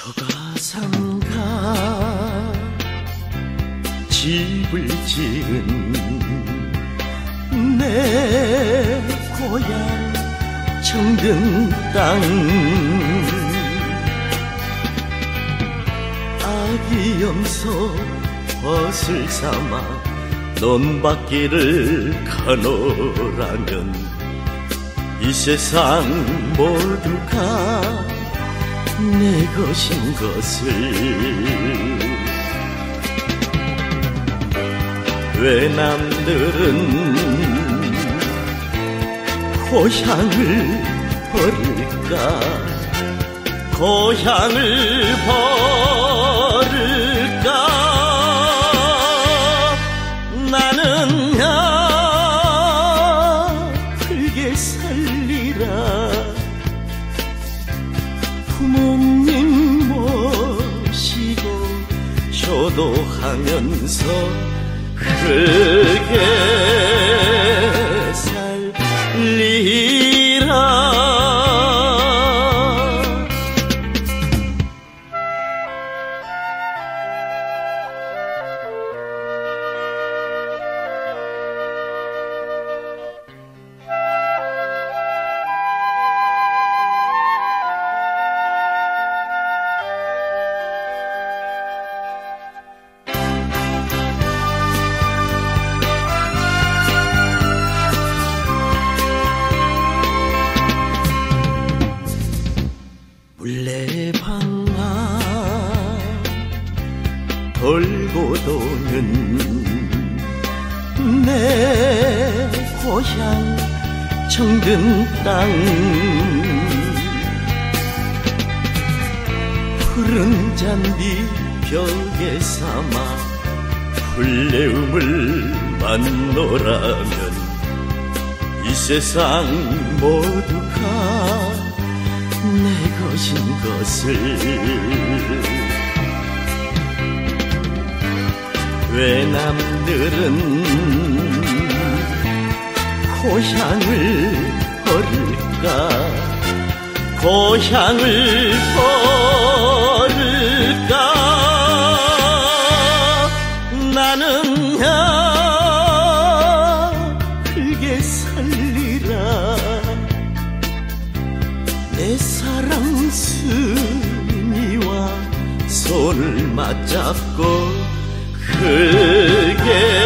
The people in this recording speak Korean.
가상가 집을 지은 내 고향 정든 땅. 아기 염소 벗을 삼아 논밭길을 가노라면 이 세상 모두가 내 것인 것을. 왜 남들은 고향을 버릴까? 고향을 버릴까? 나는야 풀게 살리라. 부모 효도하면서 크게 돌고 도는 내 고향 정든 땅. 푸른 잔디 벽에 삼아 풀내음을 만노라면 이 세상 모두가 내 것인 것을 왜 남들은 고향을 버릴까? 고향을 버릴까? 나는야 크게 살리라. 내 사랑 스미와 손을 맞잡고 그게